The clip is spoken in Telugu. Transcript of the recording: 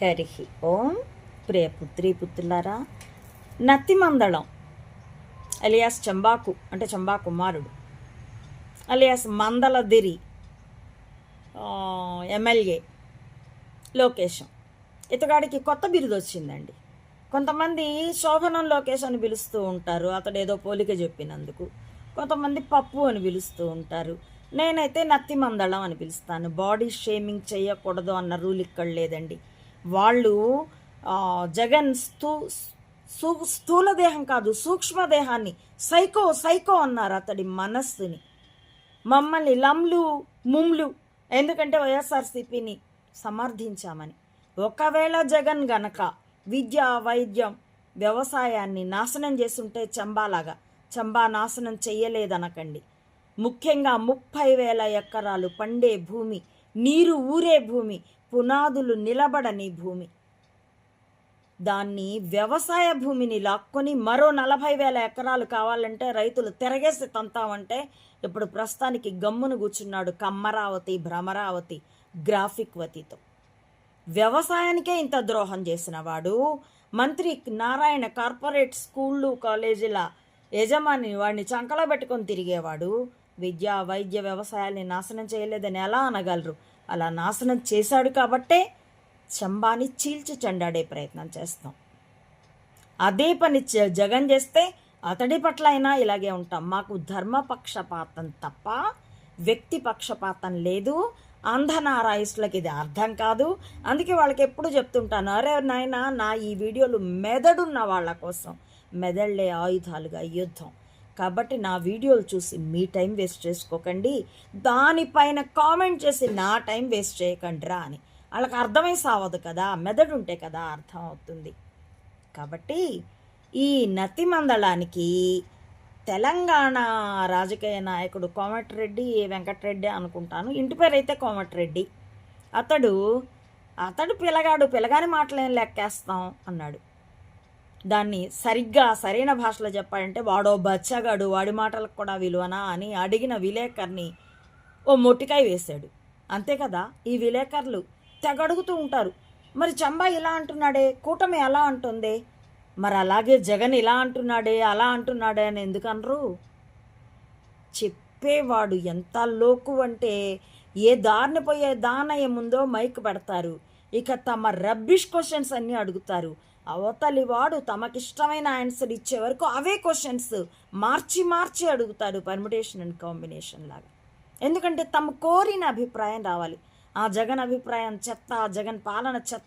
హరి ఓం. ప్రియ పుత్రి పుత్రులారా నత్తిమందళం అలియాస్ చంబాకు అంటే చంబా కుమారుడు అలియాస్ మందలదిరి ఎమ్మెల్యే లోకేశం. ఇతగాడికి కొత్త బిరుదు వచ్చిందండి కొంతమంది శోభనం లోకేష్ అని పిలుస్తూ ఉంటారు. అతడు ఏదో పోలిక చెప్పినందుకు. కొంతమంది పప్పు అని పిలుస్తూ ఉంటారు. నేనైతే నత్తి మందళం అని పిలుస్తాను. బాడీ షేమింగ్ చేయకూడదు అన్న రూల్ ఇక్కడ లేదండి. వాళ్ళు జగన్ స్థూ సూ స్థూల దేహం కాదు సూక్ష్మదేహాన్ని సైకో సైకో అన్నారు అతడి మనస్సుని. మమ్మల్ని లమ్లు ముమ్లు ఎందుకంటే వైఎస్ఆర్సీపీని సమర్థించామని. ఒకవేళ జగన్ గనక విద్య వైద్యం వ్యవసాయాన్ని నాశనం చేస్తుంటే చంబాలాగా చంబా నాశనం చెయ్యలేదనకండి. ముఖ్యంగా ముప్పై వేల ఎకరాలు పండే భూమి నీరు ఊరే భూమి పునాదులు నిలబడని భూమి. దాన్ని వ్యవసాయ భూమిని లాక్కొని మరో నలభై వేల ఎకరాలు కావాలంటే రైతులు తిరగేసి తంతామంటే ఇప్పుడు ప్రస్తుతానికి గమ్మును కూర్చున్నాడు కమ్మరావతి భ్రమరావతి గ్రాఫిక్ వతితో వ్యవసాయానికే ఇంత ద్రోహం చేసిన వాడు మంత్రి నారాయణ కార్పొరేట్ స్కూళ్ళు కాలేజీల యజమాని వాడిని చంకలో పెట్టుకొని తిరిగేవాడు విద్య వైద్య వ్యవసాయాల్ని నాశనం చేయలేదని ఎలా అనగలరు? అలా నాశనం చేశాడు కాబట్టే చంబాని చీల్చి చెండాడే ప్రయత్నం చేస్తాం. అదే పని జగన్ చేస్తే అతడి పట్ల అయినా ఇలాగే ఉంటాం. మాకు ధర్మపక్షపాతం తప్ప వ్యక్తి పక్షపాతం లేదు. అంధనారాయిస్టులకి ఇది అర్థం కాదు. అందుకే వాళ్ళకి ఎప్పుడు చెప్తుంటాను అరే నాయనా నా ఈ వీడియోలు మెదడున్న వాళ్ళ కోసం మెదళ్ళే ఆయుధాలుగా యుద్ధం. కాబట్టి నా వీడియోలు చూసి మీ టైం వేస్ట్ చేసుకోకండి. దానిపైన కామెంట్ చేసి నా టైం వేస్ట్ చేయకండి రా అని. వాళ్ళకి అర్థమై సావదు కదా మెదడు ఉంటే కదా అర్థం అవుతుంది. కాబట్టి ఈ నతి మందళానికి తెలంగాణ రాజకీయ నాయకుడు కోమటిరెడ్డి వెంకటరెడ్డి అనుకుంటాను. ఇంటి పేరు అయితే కోమటిరెడ్డి. అతడు అతడు పిల్లగాడు పిల్లగాని మాటలేం లెక్కేస్తాం అన్నాడు. దాన్ని సరిగ్గా సరైన భాషలో చెప్పాడంటే వాడో బచ్చగాడు వాడి మాటలకు కూడా విలువనా? అని అడిగిన విలేకర్ని ఓ మొట్టికాయ వేశాడు. అంతే కదా ఈ విలేకరులు తెగడుగుతూ ఉంటారు. మరి చంబా ఇలా అంటున్నాడే కూటమి ఎలా అంటుంది? మరి అలాగే జగన్ ఇలా అంటున్నాడే అలా అంటున్నాడే అని ఎందుకనరు చెప్పేవాడు ఎంత లోకు అంటే ఏ దారిని పోయే దానయ్య ముందో మైక్ పెడతారు. ఇక తమ రబ్బిష్ క్వశ్చన్స్ అన్నీ అడుగుతారు. అవతలి వాడు తమకిష్టమైన ఆన్సర్ ఇచ్చే వరకు అవే క్వశ్చన్స్ మార్చి మార్చి అడుగుతాడు పర్మిటేషన్ అండ్ కాంబినేషన్ లాగా. ఎందుకంటే తమ కోరిన అభిప్రాయం రావాలి. ఆ జగన్ అభిప్రాయం చెత్త జగన్ పాలన చెత్త